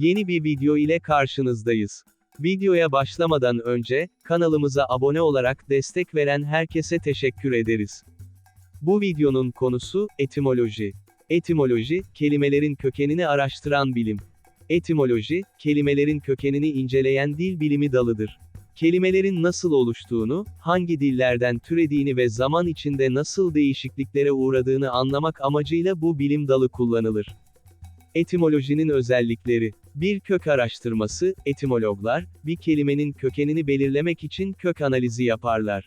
Yeni bir video ile karşınızdayız. Videoya başlamadan önce, kanalımıza abone olarak destek veren herkese teşekkür ederiz. Bu videonun konusu, etimoloji. Etimoloji, kelimelerin kökenini araştıran bilim. Etimoloji, kelimelerin kökenini inceleyen dil bilimi dalıdır. Kelimelerin nasıl oluştuğunu, hangi dillerden türediğini ve zaman içinde nasıl değişikliklere uğradığını anlamak amacıyla bu bilim dalı kullanılır. Etimolojinin özellikleri. Bir kök araştırması, etimologlar, bir kelimenin kökenini belirlemek için kök analizi yaparlar.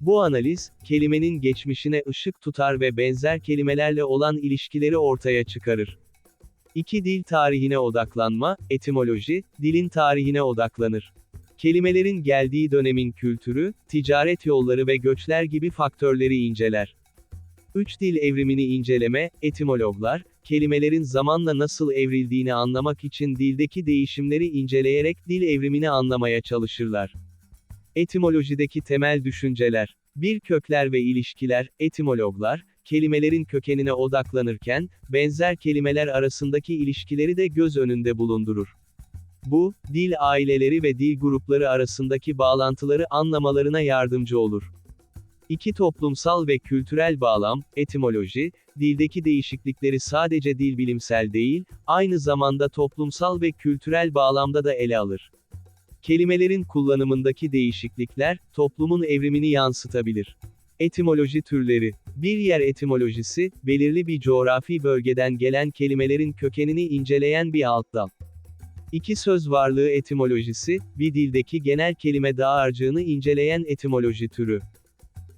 Bu analiz, kelimenin geçmişine ışık tutar ve benzer kelimelerle olan ilişkileri ortaya çıkarır. İki dil tarihine odaklanma, etimoloji, dilin tarihine odaklanır. Kelimelerin geldiği dönemin kültürü, ticaret yolları ve göçler gibi faktörleri inceler. Üç dil evrimini inceleme, etimologlar, kelimelerin zamanla nasıl evrildiğini anlamak için dildeki değişimleri inceleyerek dil evrimini anlamaya çalışırlar. Etimolojideki temel düşünceler. Bir kökler ve ilişkiler, etimologlar, kelimelerin kökenine odaklanırken, benzer kelimeler arasındaki ilişkileri de göz önünde bulundurur. Bu, dil aileleri ve dil grupları arasındaki bağlantıları anlamalarına yardımcı olur. İki toplumsal ve kültürel bağlam, etimoloji, dildeki değişiklikleri sadece dil bilimsel değil, aynı zamanda toplumsal ve kültürel bağlamda da ele alır. Kelimelerin kullanımındaki değişiklikler, toplumun evrimini yansıtabilir. Etimoloji türleri. Bir yer etimolojisi, belirli bir coğrafi bölgeden gelen kelimelerin kökenini inceleyen bir alt dal. İki söz varlığı etimolojisi, bir dildeki genel kelime dağarcığını inceleyen etimoloji türü.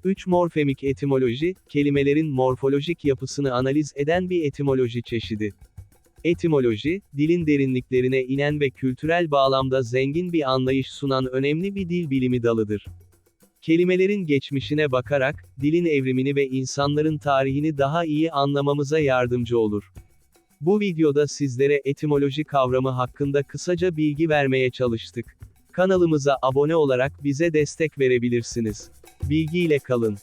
3 morfemik etimoloji, kelimelerin morfolojik yapısını analiz eden bir etimoloji çeşidi. Etimoloji, dilin derinliklerine inen ve kültürel bağlamda zengin bir anlayış sunan önemli bir dil bilimi dalıdır. Kelimelerin geçmişine bakarak, dilin evrimini ve insanların tarihini daha iyi anlamamıza yardımcı olur. Bu videoda sizlere etimoloji kavramı hakkında kısaca bilgi vermeye çalıştık. Kanalımıza abone olarak bize destek verebilirsiniz. Bilgiyle kalın.